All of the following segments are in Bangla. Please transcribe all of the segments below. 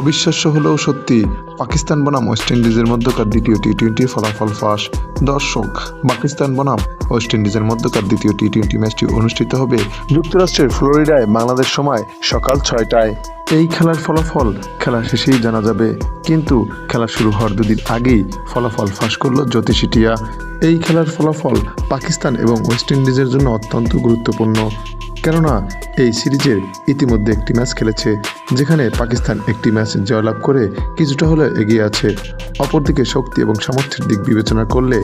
অবিশ্বাস্য হলেও সত্যি, পাকিস্তান বনাম ওয়েস্ট ইন্ডিজের মধ্যকার দ্বিতীয় টি টোয়েন্টি ফলাফল ফাঁস। দর্শক, পাকিস্তান বনাম ওয়েস্ট ইন্ডিজের মধ্যকার দ্বিতীয় টি টোয়েন্টি ম্যাচটি অনুষ্ঠিত হবে যুক্তরাষ্ট্রের ফ্লোরিডায় বাংলাদেশ সময় সকাল ছয়টায়। এই খেলার ফলাফল খেলা শেষেই জানা যাবে। কিন্তু খেলা শুরু হওয়ার দুদিন আগেই ফলাফল ফাঁস করল জ্যোতিষিটিয়া এই খেলার ফলাফল পাকিস্তান এবং ওয়েস্ট ইন্ডিজের জন্য অত্যন্ত গুরুত্বপূর্ণ। কেননা, এই সিরিজের ইতিমধ্যে একটি ম্যাচ খেলেছে, যেখানে পাকিস্তান একটি ম্যাচ জয়লাভ করে কিছুটা হলেও এগিয়ে আছে। অপরদিকে শক্তি এবং সামর্থ্যের দিক বিবেচনা করলে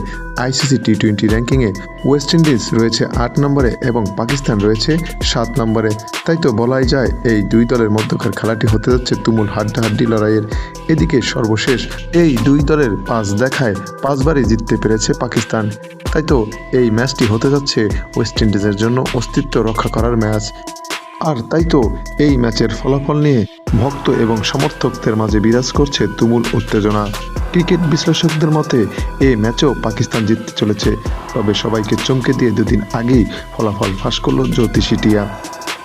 আইসিসি টি টোয়েন্টি র্যাঙ্কিংয়ে ওয়েস্ট ইন্ডিজ রয়েছে আট নম্বরে এবং পাকিস্তান রয়েছে সাত নম্বরে। তাই তো বলাই যায় এই দুই দলের মধ্যকার খেলাটি হতে যাচ্ছে তুমুল হাড্ডাহাড্ডি লড়াইয়ের। এদিকে সর্বশেষ এই দুই দলের পাঁচ দেখায় পাঁচবারই জিততে পেরেছে পাকিস্তান। তাই তো এই ম্যাচটি হতে যাচ্ছে ওয়েস্ট ইন্ডিজের জন্য অস্তিত্ব রক্ষা করার ম্যাচ। আর তাই তো এই ম্যাচের ফলাফল নিয়ে ভক্ত এবং সমর্থকদের মাঝে বিরাজ করছে তুমুল উত্তেজনা। ক্রিকেট বিশ্লেষকদের মতে এ ম্যাচেও পাকিস্তান জিততে চলেছে, তবে সবাইকে চমকে দিয়ে দুদিন আগেই ফলাফল ফাঁস করল জ্যোতিষী টিয়া।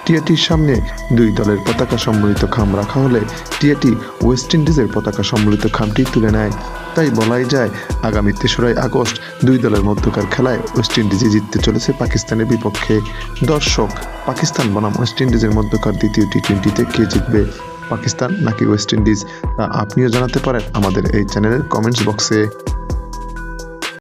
টিয়াটির সামনে দুই দলের পতাকা সম্বলিত খাম রাখা হলে টিয়াটি ওয়েস্ট ইন্ডিজের পতাকা সম্বলিত খামটি তুলে নেয়। তাই বলাই যায়, আগামী তেসরাই আগস্ট দুই দলের মধ্যকার খেলায় ওয়েস্ট ইন্ডিজে জিততে চলেছে পাকিস্তানের বিপক্ষে। দর্শক, পাকিস্তান বনাম ওয়েস্ট ইন্ডিজের মধ্যকার দ্বিতীয় টি টোয়েন্টিতে কে জিতবে? পাকিস্তান নাকি ওয়েস্ট ইন্ডিজ আপনিও জানাতে পারেন আমাদের এই চ্যানেলের কমেন্টস বক্সে